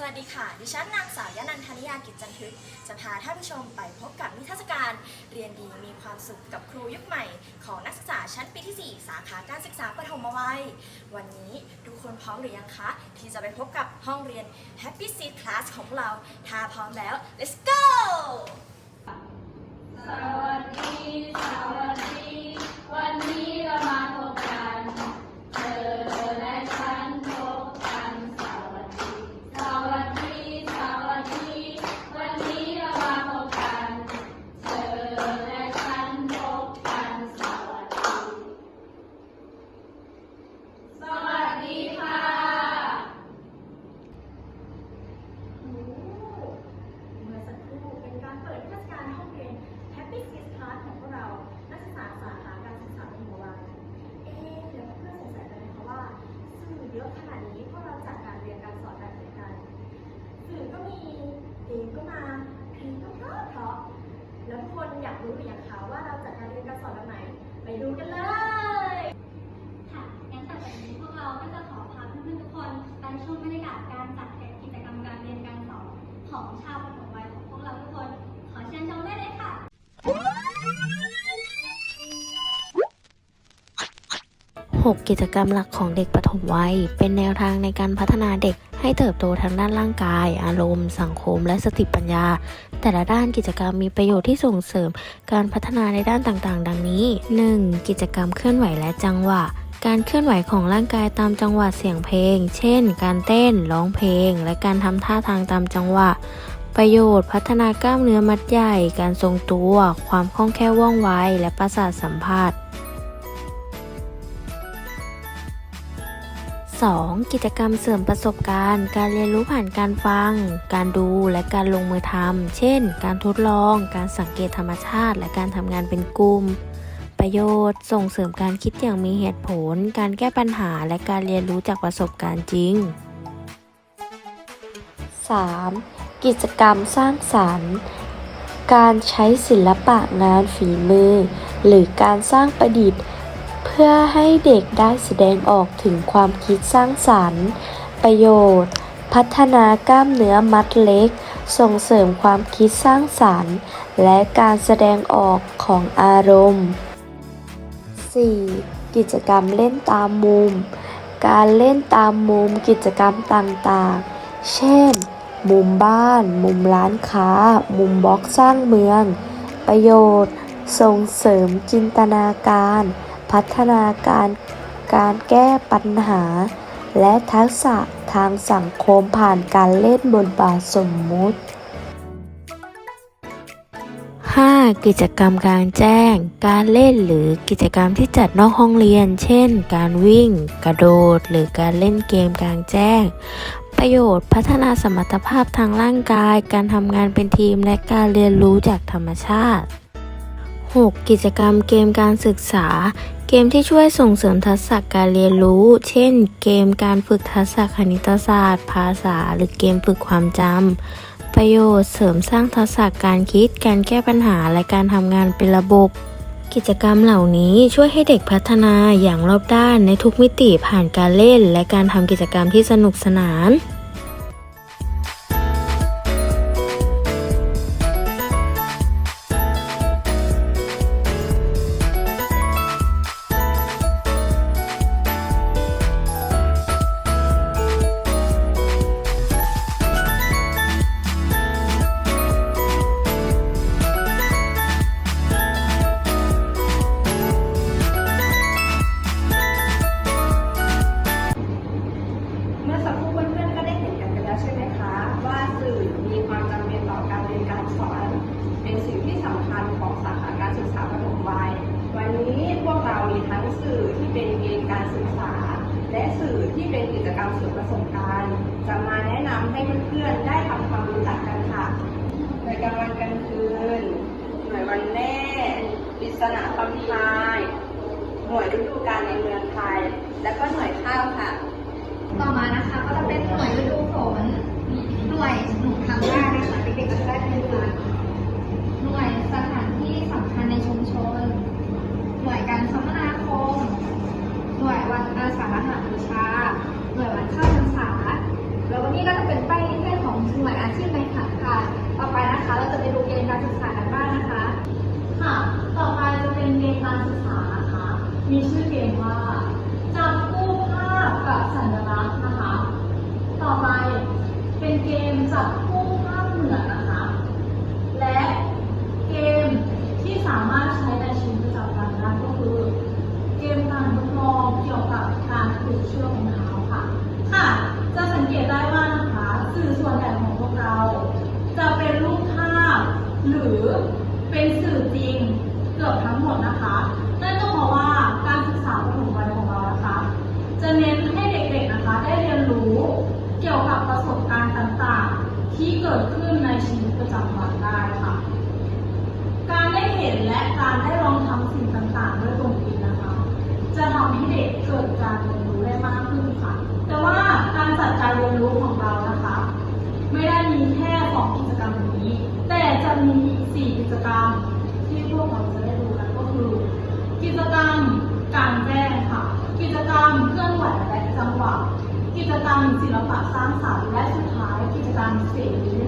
สวัสดีค่ะ ดิฉันนางสาวยานันทนิยากิจจันทึก จะพาท่านผู้ชมไปพบกับนิทรรศการ เรียนดีมีความสุขกับครูยุคใหม่ ของนักศึกษาชั้นปีที่ 4 สาขาการศึกษาปฐมวัย วันนี้ทุกคนพร้อมหรือยังคะ ที่จะไปพบกับห้องเรียน Happy Seed Class ของเรา ถ้าพร้อมแล้ว let's go สวัสดี สวัสดี วันนี้เรามาพบกัน เธอและฉันพบกัน สวัสดี สวัสดี สวัสดี วันนี้เรามาพบกัน เธอและฉันพบกัน สวัสดี สวัสดีค่ะ เมื่อสักครู่เป็นการเปิดเทศกาลห้องเรียน Happy Kids Class ของพวกเรา นักศึกษาสาขาการศึกษาประถมวัยเอ๊ะเดี๋ยวเพื่อนๆสงสัยกันไหมคะว่าสื่อเยอะขนาดนี้พวกเราจัดการเรียนการสอนแบบไหนกัน สื่อก็มีเพลงก็มาเพลงก็เพราะเพราะแล้วทุกคนอยากรู้หรือยังคะว่าเราจัดการเรียนการสอนแบบไหน ไปดูกันเลย ค่ะงั้นต่อจากนี้พวกเราก็จะขอพาเพื่อนๆทุกคนไปชมบรรยากาศการจัดกิจกรรมการเรียนการสอนของชาวปฐมวัยของพวกเราทุกคน ขอเชิญชมได้เลยค่ะ 6 กิจกรรมหลักของเด็กปฐมวัย เป็นแนวทางในการพัฒนาเด็กให้เติบโตทางด้านร่างกาย อารมณ์ สังคม และสติปัญญา แต่ละด้านกิจกรรมมีประโยชน์ที่ส่งเสริมการพัฒนาในด้านต่างๆ ดังนี้ 1. กิจกรรมเคลื่อนไหวและจังหวะ การเคลื่อนไหวของร่างกายตามจังหวะเสียงเพลง เช่น การเต้น ร้องเพลง และการทำท่าทางตามจังหวะ ประโยชน์ พัฒนากล้ามเนื้อมัดใหญ่ การทรงตัว ความคล่องแคล่วว่องไว และประสาทสัมผัส 2. กิจกรรมเสริมประสบการณ์ การเรียนรู้ผ่านการฟัง การดูและการลงมือทำ เช่น การทดลอง การสังเกตธรรมชาติ และการทำงานเป็นกลุ่ม ประโยชน์ ส่งเสริมการคิดอย่างมีเหตุผล การแก้ปัญหา และการเรียนรู้จากประสบการณ์จริง 3. กิจกรรมสร้างสรรค์ การใช้ศิลปะงานฝีมือ หรือการสร้างประดิษฐ์ เพื่อให้เด็กได้แสดงออกถึงความคิดสร้างสรรค์ ประโยชน์ พัฒนากล้ามเนื้อมัดเล็ก ส่งเสริมความคิดสร้างสรรค์ และการแสดงออกของอารมณ์ 4. กิจกรรมเล่นตามมุม การเล่นตามมุมกิจกรรมต่างๆ เช่น มุมบ้าน มุมร้านค้า มุมบล็อกสร้างเมือง ประโยชน์ ส่งเสริมจินตนาการ พัฒนาการการแก้ปัญหา และทักษะทางสังคมผ่านการเล่นบทบาทสมมุติ 5. กิจกรรมกลางแจ้ง การเล่นหรือกิจกรรมที่จัดนอกห้องเรียน เช่น การวิ่ง กระโดด หรือการเล่นเกมกลางแจ้ง ประโยชน์พัฒนาสมรรถภาพทางร่างกาย การทำงานเป็นทีมและการเรียนรู้จากธรรมชาติ 6. กิจกรรมเกมการศึกษา เกมที่ช่วยส่งเสริมทักษะการเรียนรู้ เช่น เกมการฝึกทักษะคณิตศาสตร์ ภาษา หรือเกมฝึกความจำ ประโยชน์เสริมสร้างทักษะการคิด การแก้ปัญหา และการทำงานเป็นระบบ กิจกรรมเหล่านี้ช่วยให้เด็กพัฒนาอย่างรอบด้านในทุกมิติผ่านการเล่น และการทำกิจกรรมที่สนุกสนาน ที่เป็นกิจกรรมสื่อประสบการณ์ จะมาแนะนำให้เพื่อนๆได้ทำความรู้จักกันค่ะหน่วยกลางวันกลางคืน หน่วยวันแม่ปริศนาคำทาย หน่วยฤดูกาลในเมืองไทย และก็หน่วยข้าวค่ะ ต่อมานะคะก็จะเป็นหน่วยฤดูฝน หน่วยหนูทำได้นะคะเด็กๆก็จะได้เป็นหน่วยหน่วยสถานที่สำคัญในชุมชน หน่วยการคมนาคม หน่วยวันอาสาฬหบูชา หน่วยวันเข้าพรรษา แล้ววันนี้ก็จะเป็นป้ายนิเทศ อาชีพในฝันค่ะ ต่อไปนะคะเราจะไปดูเกณฑ์การศึกษากันบ้างนะคะ ค่ะ ต่อไปจะเป็นเกมการศึกษานะคะ มีชื่อเกมว่าจับคู่ภาพกับสัญลักษณ์นะคะ ต่อไปเป็นเกมจับคู่ภาพเหมือนนะคะ และเกมที่สามารถใช้ในชีวิตประจำวันได้ก็คือ เกมการทดลองเกี่ยวกับการผูกเชือกรองเท้าค่ะ ค่ะ จะสังเกตได้ว่านะคะสื่อส่วนใหญ่ของพวกเรา จะเป็นรูปภาพ หรือเป็นสื่อจริงเกือบทั้งหมดนะคะ นั่นก็เพราะว่าการศึกษาประถมวัยของเรานะคะ จะเน้นให้เด็กๆนะคะ ได้เรียนรู้เกี่ยวกับประสบการณ์ต่างๆ ที่เกิดขึ้นในชีวิตประจำวันได้ค่ะ การได้เห็นและ การได้ลองทำสิ่งต่างๆด้วยตนเองนะคะ จะทำให้เด็กเกิดการเรียนรู้ได้มากขึ้นค่ะ แต่ว่าการจัดการเรียนรู้ของเรานะคะ ไม่ได้มีแค่สองกิจกรรมนี้ แต่จะมีอีกสี่กิจกรรมที่พวกเราจะได้ดูกันก็คือ กิจกรรมการแจ้งค่ะ กิจกรรมเคลื่อนไหวและจังหวะ กิจกรรมศิลปะสร้างสรรค์และสุดท้ายกิจกรรมเสรีนตาม